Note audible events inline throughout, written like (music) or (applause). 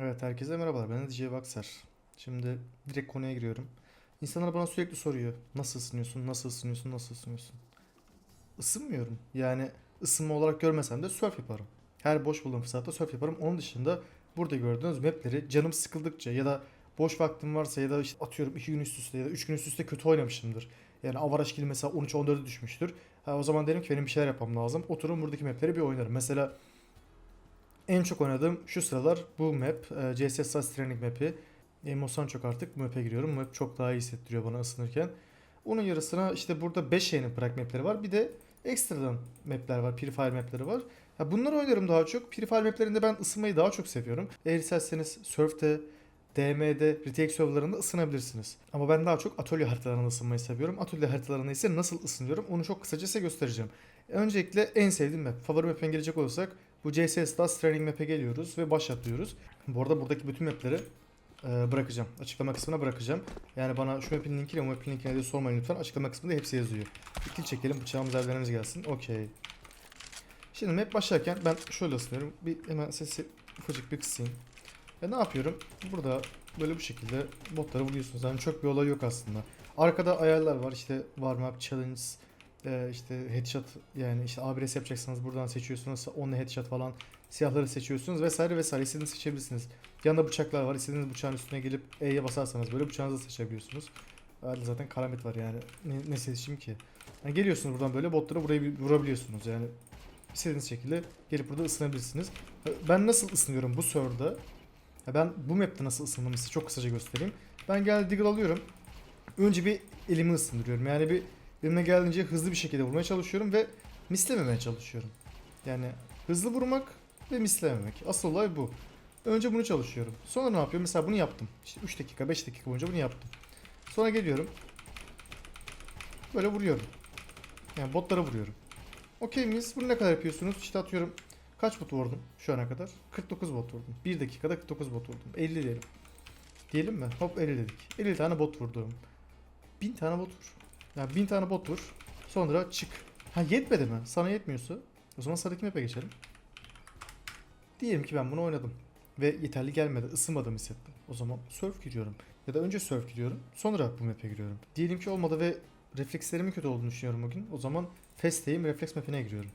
Evet herkese merhabalar. Ben DJ Vaxer. Şimdi direkt konuya giriyorum. İnsanlar bana sürekli soruyor. Nasıl ısınıyorsun? Nasıl ısınıyorsun? Nasıl ısınıyorsun? Isınmıyorum. Yani ısınma olarak görmesem de surf yaparım. Her boş bulduğum fırsatta surf yaparım. Onun dışında burada gördüğünüz mapleri canım sıkıldıkça ya da boş vaktim varsa ya da işte atıyorum 2 gün üst üste ya da 3 gün üst üste kötü oynamışımdır. Yani avaraj kill mesela 13-14'e düşmüştür. Ha, o zaman derim ki benim bir şeyler yapmam lazım. Otururum buradaki mapleri bir oynarım. Mesela en çok oynadığım şu sıralar bu map. E, CSS Stars Training map'i. Emos'tan çok artık bu map'e giriyorum. Map çok daha iyi hissettiriyor bana ısınırken. Onun yarısına işte burada 5 yayının Prag map'leri var. Bir de ekstradan map'ler var. Purifier map'leri var. Ya bunları oynarım daha çok. Purifier map'lerinde ben ısınmayı daha çok seviyorum. Eğer isterseniz Surf'te, DM'de, retake serverlarında ısınabilirsiniz. Ama ben daha çok atölye haritalarında ısınmayı seviyorum. Atölye haritalarında ise nasıl ısınıyorum onu çok kısaca size göstereceğim. Öncelikle en sevdiğim map. Favori map'e gelecek olursak bu CS Stars Training map'e geliyoruz ve başlatıyoruz. Bu arada buradaki bütün map'leri e, bırakacağım. Açıklama kısmına bırakacağım. Yani bana şu map'in linkiyle o map'in linkine de sormayın lütfen. Açıklama kısmında hepsi yazıyor. Bir kill çekelim bıçağımız eldivenimiz gelsin. Okey. Şimdi map başlarken ben şöyle ısınıyorum. Bir hemen sesi ufacık bir kısayım. Ve ne yapıyorum? Burada böyle bu şekilde botlara vuruyorsunuz. Yani çok bir olay yok aslında. Arkada ayarlar var. İşte warm up, challenge, e, işte headshot yani işte ABRS yapacaksınız buradan seçiyorsunuz. Onunla headshot falan siyahları seçiyorsunuz vesaire vesaire istediğinizi seçebilirsiniz. Yanında bıçaklar var. İstediğiniz bıçağın üstüne gelip E'ye basarsanız böyle bıçağınızı seçebiliyorsunuz. Zaten karamet var yani. Ne, ne seçeyim ki? Yani geliyorsunuz buradan böyle botlara burayı vurabiliyorsunuz yani. istediğiniz şekilde gelip burada ısınabilirsiniz. Ben nasıl ısınıyorum bu serverda? Ben bu map'te nasıl ısındığımı size çok kısaca göstereyim. Ben gel Deagle alıyorum. Önce bir elimi ısındırıyorum. Yani bir elime geldiğince hızlı bir şekilde vurmaya çalışıyorum ve mislememeye çalışıyorum. Yani hızlı vurmak ve mislememek. Asıl olay bu. Önce bunu çalışıyorum. Sonra ne yapıyorum? Mesela bunu yaptım. İşte 3 dakika, 5 dakika boyunca bunu yaptım. Sonra geliyorum. Böyle vuruyorum. Yani botlara vuruyorum. Okey miyiz? Bunu ne kadar yapıyorsunuz? İşte atıyorum kaç bot vurdum şu ana kadar? 49 bot vurdum. 1 dakikada 49 bot vurdum. 50 diyelim. Diyelim mi? Hop 50 dedik. 50 tane bot vurdum. 1000 tane bot vur. Yani 1000 tane bot vur. Sonra çık. Ha yetmedi mi? Sana yetmiyorsa o zaman sıradaki map'e geçelim. Diyelim ki ben bunu oynadım. Ve yeterli gelmedi. ısınmadım hissettim. O zaman surf giriyorum. Ya da önce surf giriyorum. Sonra bu map'e giriyorum. Diyelim ki olmadı ve reflekslerimin kötü olduğunu düşünüyorum bugün. O zaman Fast'teyim. Refleks map'ine giriyorum.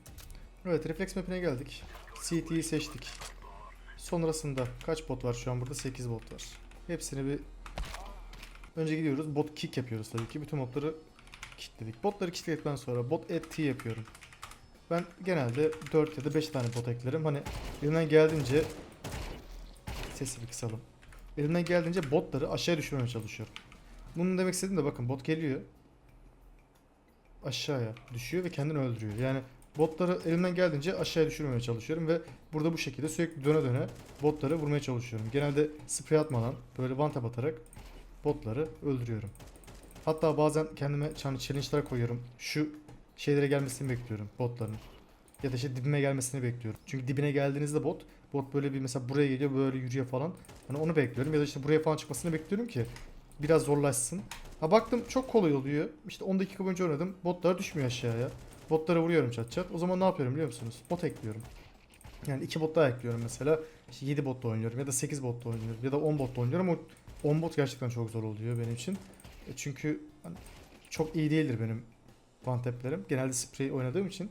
Evet refleks map'ine geldik. CT'yi seçtik. Sonrasında kaç bot var şu an burada? 8 bot var. Hepsini bir önce gidiyoruz. Bot kick yapıyoruz tabii ki. Bütün botları kickledik. Botları kickledikten sonra bot add T yapıyorum. Ben genelde 4 ya da 5 tane bot eklerim. Hani elimden geldiğince sesi bir kısalım. Elimden geldiğince botları aşağıya düşürmeye çalışıyorum. Bunun demek istediğim de bakın bot geliyor. Aşağıya düşüyor ve kendini öldürüyor. Yani botları elimden geldiğince aşağıya düşürmeye çalışıyorum ve burada bu şekilde sürekli döne döne botları vurmaya çalışıyorum. Genelde sprey atmadan böyle one tap atarak botları öldürüyorum. Hatta bazen kendime challenge'lar koyuyorum. Şu şeylere gelmesini bekliyorum botların. Ya da işte dibime gelmesini bekliyorum. Çünkü dibine geldiğinizde bot, bot böyle bir mesela buraya geliyor böyle yürüyor falan. Hani onu bekliyorum ya da işte buraya falan çıkmasını bekliyorum ki biraz zorlaşsın. Ha baktım çok kolay oluyor. İşte 10 dakika boyunca oynadım. Botlar düşmüyor aşağıya. Botlara vuruyorum çat çat. O zaman ne yapıyorum biliyor musunuz? Bot ekliyorum. Yani 2 bot daha ekliyorum mesela. İşte 7 botla oynuyorum ya da 8 botla oynuyorum ya da 10 botla oynuyorum. O 10 bot gerçekten çok zor oluyor benim için. E çünkü çok iyi değildir benim one tap'lerim. Genelde spray oynadığım için.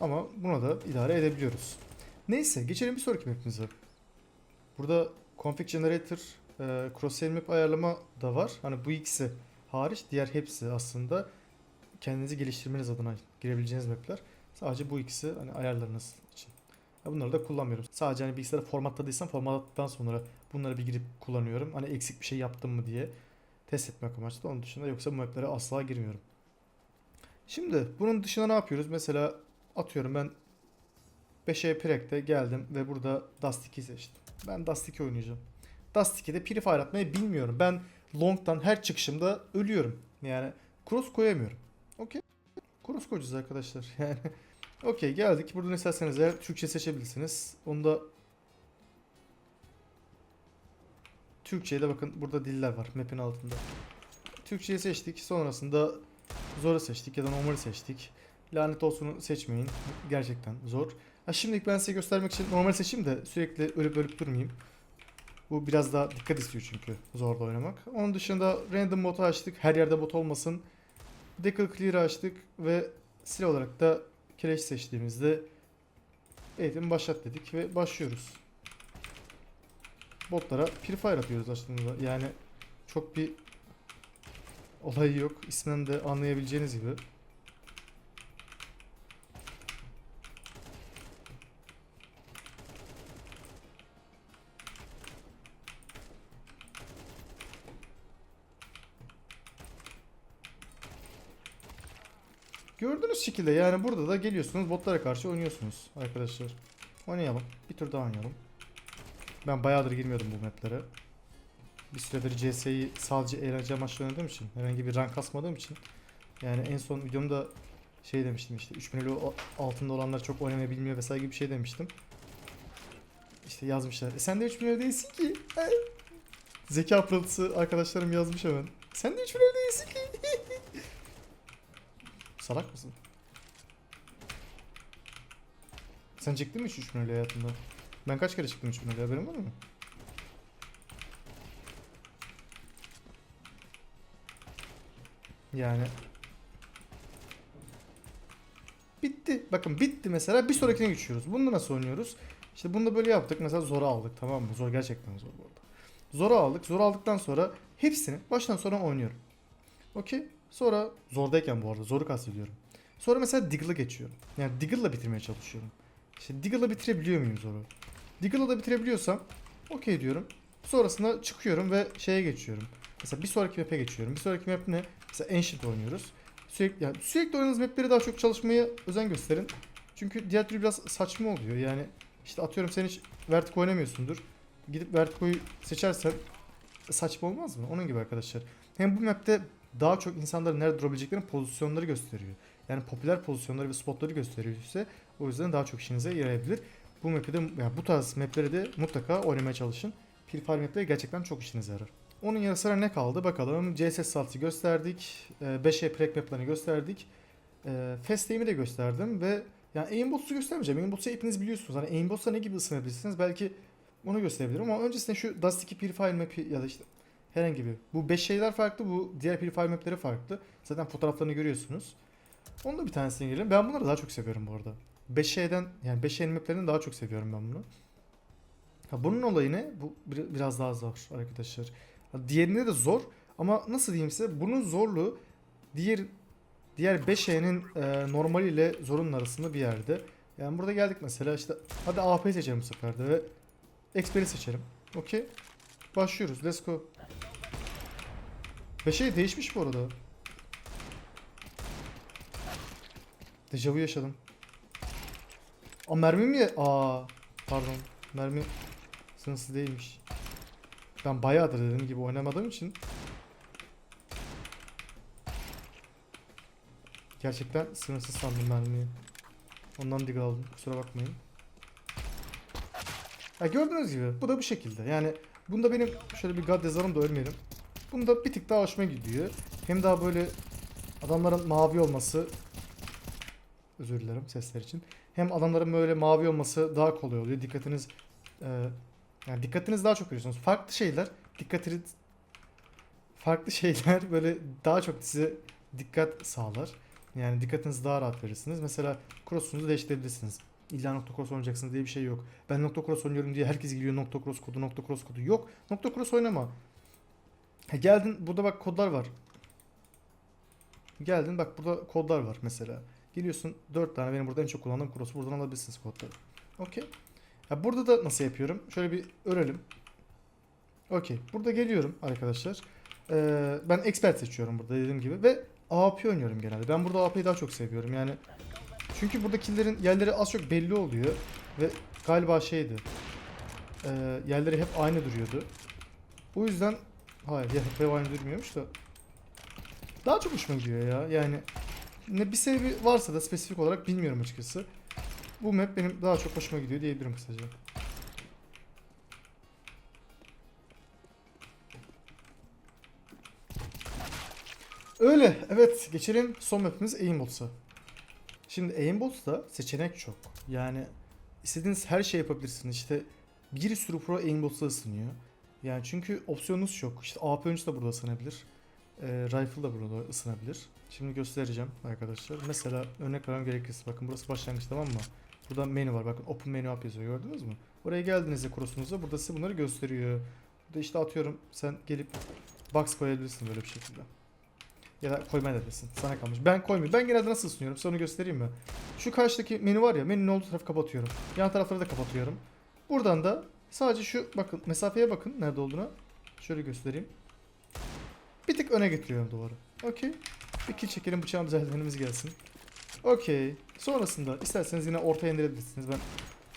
Ama buna da idare edebiliyoruz. Neyse geçelim bir sonraki map'imize. Burada config generator, e, crosshair map ayarlama da var. Hani bu ikisi hariç diğer hepsi aslında kendinizi geliştirmeniz adına girebileceğiniz map'ler. Sadece bu ikisi hani ayarlarınız için. Bunları da kullanmıyorum. Sadece hani bilgisayarı formatladıysam formatladıktan sonra bunları bir girip kullanıyorum. Hani eksik bir şey yaptım mı diye test etmek amaçlı. Onun dışında yoksa bu map'lere asla girmiyorum. Şimdi bunun dışında ne yapıyoruz? Mesela atıyorum ben 5'e Prek'te geldim ve burada Dust 2 seçtim. Ben Dust 2 oynayacağım. Dust 2'de Purifier atmayı bilmiyorum. Ben Long'dan her çıkışımda ölüyorum. Yani cross koyamıyorum. Okey. Cross koyacağız arkadaşlar. (laughs) Yani okey geldik. Buradan isterseniz eğer Türkçe seçebilirsiniz. Onu da Türkçe'ye de bakın burada diller var map'in altında. Türkçeyi seçtik. Sonrasında Zor'u seçtik ya da normali seçtik. Lanet olsunu seçmeyin. Gerçekten zor. Ha şimdilik ben size göstermek için normal seçeyim de sürekli ölüp ölüp durmayayım. Bu biraz daha dikkat istiyor çünkü zorda oynamak. Onun dışında random botu açtık. Her yerde bot olmasın. Decal clear açtık ve silah olarak da Keleş seçtiğimizde eğitim başlat dedik ve başlıyoruz. Botlara Purifier atıyoruz aslında. Yani çok bir olayı yok. İsminden de anlayabileceğiniz gibi. Gördüğünüz şekilde yani burada da geliyorsunuz botlara karşı oynuyorsunuz arkadaşlar. Oynayalım. Bir tur daha oynayalım. Ben bayağıdır girmiyordum bu maplere. Bir süredir CS'yi sadece eğlence amaçlı oynadığım için, herhangi bir rank kasmadığım için. Yani en son videomda şey demiştim işte 3000 elo altında olanlar çok oynamayı bilmiyor vesaire gibi bir şey demiştim. İşte yazmışlar. E sen de 3000 elo değilsin ki. Zeka pırıltısı arkadaşlarım yazmış hemen. Sen de 3000 elo değilsin ki. (laughs) Salak mısın? Sen çıktın mı hiç 3000 elo hayatında? Ben kaç kere çıktım 3000 elo haberin var mı? Yani Bitti. Bakın bitti mesela. Bir sonrakine geçiyoruz. Bunda nasıl oynuyoruz? İşte bunda böyle yaptık. Mesela Zor'a aldık. Tamam mı? Zor gerçekten zor bu arada. Zor'a aldık. Zor aldıktan sonra hepsini baştan sona oynuyorum. Okey. Sonra Zor'dayken bu arada. Zor'u kastediyorum. Sonra mesela Diggle'ı geçiyorum. Yani Diggle'la bitirmeye çalışıyorum. İşte Diggle'la bitirebiliyor muyum Zor'u? Diggle'la da bitirebiliyorsam okey diyorum. Sonrasında çıkıyorum ve şeye geçiyorum. Mesela bir sonraki map'e geçiyorum. Bir sonraki map ne? Mesela Ancient oynuyoruz. Sürekli yani sürekli oynadığınız map'leri daha çok çalışmaya özen gösterin. Çünkü diğer türlü biraz saçma oluyor. Yani işte atıyorum sen hiç Vertigo oynamıyorsundur. Gidip Vertigo'yu seçersen saçma olmaz mı? Onun gibi arkadaşlar. Hem bu map'te daha çok insanların nerede durabileceklerini pozisyonları gösteriyor. Yani popüler pozisyonları ve spotları gösteriyor. O yüzden daha çok işinize yarayabilir. Bu map'i de yani bu tarz map'leri de mutlaka oynamaya çalışın. Purify map'leri gerçekten çok işinize yarar. Onun yanı sıra ne kaldı bakalım. CSS Salt'ı gösterdik. 5E Prek map'larını gösterdik. E, Fast Aim'i de gösterdim ve yani Aimbots'u göstermeyeceğim. Aimbots'u hepiniz biliyorsunuz. Hani Aimbots'ta ne gibi ısınabilirsiniz belki onu gösterebilirim ama öncesinde şu Dust 2 Purify map'i ya da işte herhangi bir. Bu 5 şeyler farklı bu diğer Purify map'leri farklı. Zaten fotoğraflarını görüyorsunuz. Onun da bir tanesine girelim. Ben bunları daha çok seviyorum bu arada. 5 şeyden yani 5 şeyin map'lerini daha çok seviyorum ben bunu. Ha, bunun olayı ne? Bu bir- biraz daha zor arkadaşlar. Diğerinde de zor ama nasıl diyeyim size bunun zorluğu diğer diğer 5E'nin e, normaliyle zorunun arasında bir yerde. Yani burada geldik mesela işte hadi AP seçelim bu sefer de ve Xper'i seçelim. Okey. Başlıyoruz. Let's go. 5E değişmiş bu arada. Dejavu yaşadım. Aa mermi mi? Aa pardon. Mermi sınırsız değilmiş. Ben bayağıdır dediğim gibi oynamadığım için gerçekten sınırsız sandım mermiyi. Ondan dig aldım. Kusura bakmayın. Ya gördüğünüz gibi bu da bu şekilde. Yani bunda benim şöyle bir god yazalım da ölmeyelim. Bunda bir tık daha hoşuma gidiyor. Hem daha böyle adamların mavi olması özür dilerim sesler için. Hem adamların böyle mavi olması daha kolay oluyor. Dikkatiniz e, yani dikkatiniz daha çok veriyorsunuz. Farklı şeyler dikkatiniz farklı (laughs) şeyler böyle daha çok size dikkat sağlar. Yani dikkatinizi daha rahat verirsiniz. Mesela cross'unuzu değiştirebilirsiniz. İlla nokta cross oynayacaksınız diye bir şey yok. Ben nokta cross oynuyorum diye herkes gidiyor nokta cross kodu nokta cross kodu. Yok. Nokta cross oynama. Ha, geldin burada bak kodlar var. Geldin bak burada kodlar var mesela. Geliyorsun 4 tane benim burada en çok kullandığım cross. Buradan alabilirsiniz kodları. Okey. Ya burada da nasıl yapıyorum? Şöyle bir örelim. Okey. Burada geliyorum arkadaşlar. Ee, ben expert seçiyorum burada dediğim gibi ve AP oynuyorum genelde. Ben burada AP'yi daha çok seviyorum. Yani çünkü buradakillerin yerleri az çok belli oluyor ve galiba şeydi. E, yerleri hep aynı duruyordu. O yüzden hayır ya hep aynı durmuyormuş da daha çok hoşuma gidiyor ya. Yani ne bir sebebi varsa da spesifik olarak bilmiyorum açıkçası. Bu map benim daha çok hoşuma gidiyor diyebilirim kısaca. Öyle. Evet. Geçelim son mapimiz Aimbots'a. Şimdi Aimbots'ta seçenek çok. Yani istediğiniz her şey yapabilirsiniz. İşte bir sürü pro Aimbots'a ısınıyor. Yani çünkü opsiyonunuz çok. İşte AP öncüsü de burada ısınabilir. Ee, rifle da burada ısınabilir. Şimdi göstereceğim arkadaşlar. Mesela örnek vermem gerekirse bakın burası başlangıç tamam mı? Burada menü var bakın open menu up yazıyor gördünüz mü? Oraya geldiğinizde cross'unuzda burada size bunları gösteriyor. Burada işte atıyorum sen gelip box koyabilirsin böyle bir şekilde. Ya da koymayabilirsin. Sana kalmış. Ben koymuyorum. Ben genelde nasıl ısınıyorum? Size göstereyim mi? Şu karşıdaki menü var ya menünün olduğu tarafı kapatıyorum. Yan tarafları da kapatıyorum. Buradan da sadece şu bakın mesafeye bakın nerede olduğuna. Şöyle göstereyim. Bir tık öne getiriyorum duvarı. Okey. Bir kill çekelim bıçağımız eldivenimiz gelsin. Okey. Sonrasında isterseniz yine ortaya indirebilirsiniz. Ben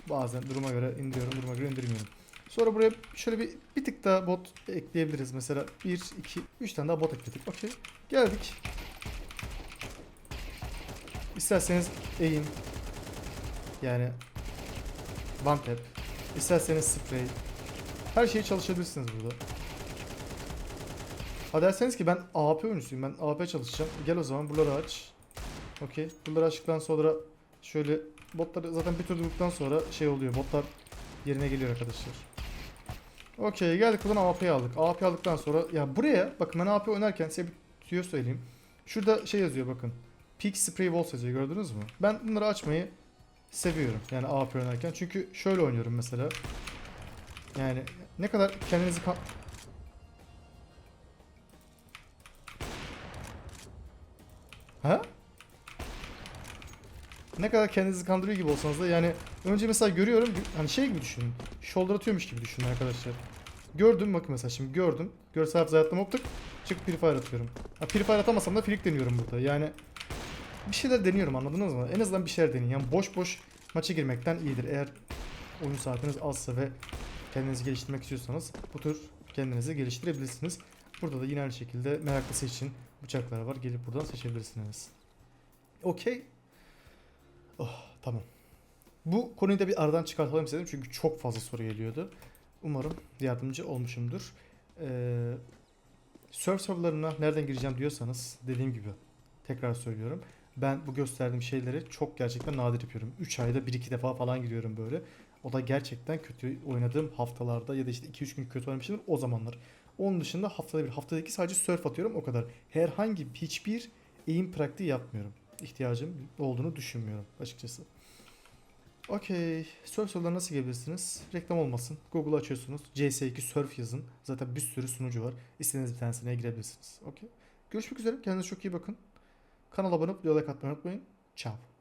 bazen duruma göre indiriyorum, duruma göre indirmiyorum. Sonra buraya şöyle bir, bir tık daha bot ekleyebiliriz. Mesela 1, 2, 3 tane daha bot ekledik. Okey. Geldik. İsterseniz aim yani one tap İsterseniz spray her şeyi çalışabilirsiniz burada. Ha derseniz ki ben AP oyuncusuyum ben AP çalışacağım. Gel o zaman buraları aç. Okey. Buraları açtıktan sonra şöyle botları zaten bir tur durduktan sonra şey oluyor. Botlar yerine geliyor arkadaşlar. Okey geldik buradan AP'yi aldık. AP aldıktan sonra ya buraya bakın ben AP oynarken size bir tüyo söyleyeyim. Şurada şey yazıyor bakın. Peak Spray Walls yazıyor gördünüz mü? Ben bunları açmayı seviyorum. Yani AP oynarken. Çünkü şöyle oynuyorum mesela. Yani ne kadar kendinizi Ha? Ne kadar kendinizi kandırıyor gibi olsanız da yani önce mesela görüyorum hani şey gibi düşünün. Shoulder atıyormuş gibi düşünün arkadaşlar. Gördüm bakın mesela şimdi gördüm. Görsel hafıza hayatta hoptuk. Çık Free Fire atıyorum. Ha, Free Fire atamasam da Flick deniyorum burada. Yani bir şeyler deniyorum anladınız mı? En azından bir şeyler deneyin. Yani boş boş maça girmekten iyidir. Eğer oyun saatiniz azsa ve kendinizi geliştirmek istiyorsanız bu tür kendinizi geliştirebilirsiniz. Burada da yine aynı şekilde meraklısı için bıçaklar var. Gelip buradan seçebilirsiniz. Okey. Oh, tamam. Bu konuyu da bir aradan çıkartalım istedim çünkü çok fazla soru geliyordu. Umarım yardımcı olmuşumdur. Ee, surf serverlarına nereden gireceğim diyorsanız dediğim gibi tekrar söylüyorum. Ben bu gösterdiğim şeyleri çok gerçekten nadir yapıyorum. 3 ayda 1-2 defa falan giriyorum böyle. O da gerçekten kötü oynadığım haftalarda ya da işte 2-3 gün kötü oynamışımdır o zamanlar. Onun dışında haftada bir, haftada iki sadece surf atıyorum o kadar. Herhangi hiçbir eğim pratiği yapmıyorum. İhtiyacım olduğunu düşünmüyorum açıkçası. Okey. Surf soruları nasıl gelebilirsiniz? Reklam olmasın. Google açıyorsunuz. CS2 Surf yazın. Zaten bir sürü sunucu var. İstediğiniz bir tanesine girebilirsiniz. Okey. Görüşmek üzere. Kendinize çok iyi bakın. Kanala abone olup like atmayı unutmayın. Ciao.